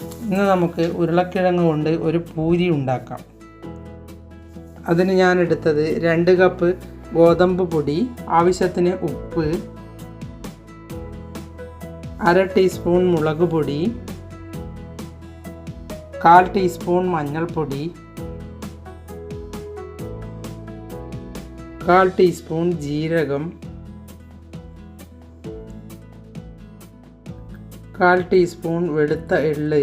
ഇന്ന് നമുക്ക് ഉരുളക്കിഴങ്ങ് കൊണ്ട് ഒരു പൂരി ഉണ്ടാക്കാം. അതിന് ഞാൻ എടുത്തത് രണ്ട് കപ്പ് ഗോതമ്പ് പൊടി ആവശ്യത്തിന് ഉപ്പ് അര ടീസ്പൂൺ മുളക് പൊടി കാൽ ടീസ്പൂൺ മഞ്ഞൾപ്പൊടി കാൽ ടീസ്പൂൺ ജീരകം കാൽ ടീസ്പൂൺ വെളുത്ത എള്ള്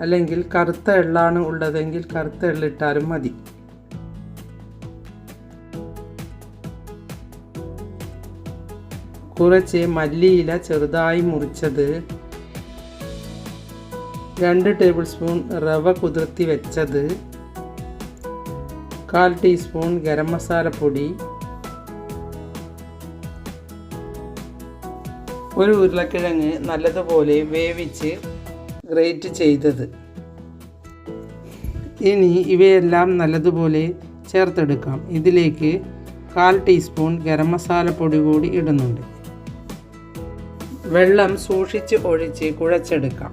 അല്ലെങ്കിൽ കറുത്ത എള്ളാണ് ഉള്ളതെങ്കിൽ കറുത്ത എള്ളിട്ടാലും മതി. കുറച്ച് മല്ലിയില ചെറുതായി മുറിച്ചത് രണ്ട് ടേബിൾ സ്പൂൺ റവ കുതിർത്തി വെച്ചത് കാൽ ടീസ്പൂൺ ഗരം മസാലപ്പൊടി ഒരു ഉരുളക്കിഴങ്ങ് നല്ലതുപോലെ വേവിച്ച് ഗ്രേറ്റ് ചെയ്തത്. ഇനി ഇവയെല്ലാം നല്ലതുപോലെ ചേർത്തെടുക്കാം. ഇതിലേക്ക് കാൽ ടീസ്പൂൺ ഗരം മസാലപ്പൊടി കൂടി ഇടുന്നുണ്ട്. വെള്ളം സൂക്ഷിച്ച് ഒഴിച്ച് കുഴച്ചെടുക്കാം.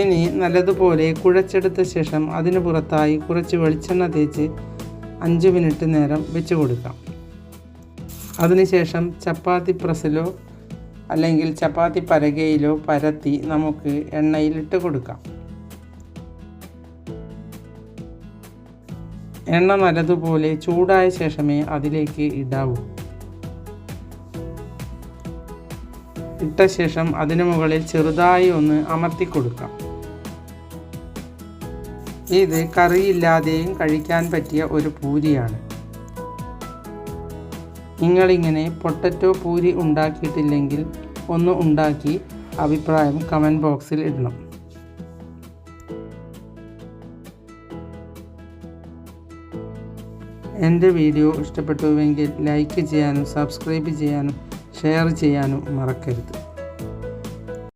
ഇനി നല്ലതുപോലെ കുഴച്ചെടുത്ത ശേഷം അതിന് പുറത്തായി കുറച്ച് വെളിച്ചെണ്ണ തേച്ച് അഞ്ച് മിനിറ്റ് നേരം വെച്ച് കൊടുക്കാം. അതിനുശേഷം ചപ്പാത്തി പ്രസ്സിലോ അല്ലെങ്കിൽ ചപ്പാത്തി പരകയിലോ പരത്തി നമുക്ക് എണ്ണയിലിട്ട് കൊടുക്കാം. എണ്ണ നല്ലതുപോലെ ചൂടായ ശേഷമേ അതിലേക്ക് ഇടാവൂ. ഇട്ട ശേഷം അതിനു മുകളിൽ ചെറുതായി ഒന്ന് അമർത്തി കൊടുക്കാം. ഇത് കറിയില്ലാതെയും കഴിക്കാൻ പറ്റിയ ഒരു പൂരിയാണ്. നിങ്ങളിങ്ങനെ പൊട്ടറ്റോ പൂരി ഉണ്ടാക്കിയിട്ടില്ലെങ്കിൽ ഒന്ന് ഉണ്ടാക്കി അഭിപ്രായം കമന്റ് ബോക്സിൽ ഇടണം. എന്റെ വീഡിയോ ഇഷ്ടപ്പെട്ടുവെങ്കിൽ ലൈക്ക് ചെയ്യാനും സബ്സ്ക്രൈബ് ചെയ്യാനും ഷെയർ ചെയ്യാനും മറക്കരുത്.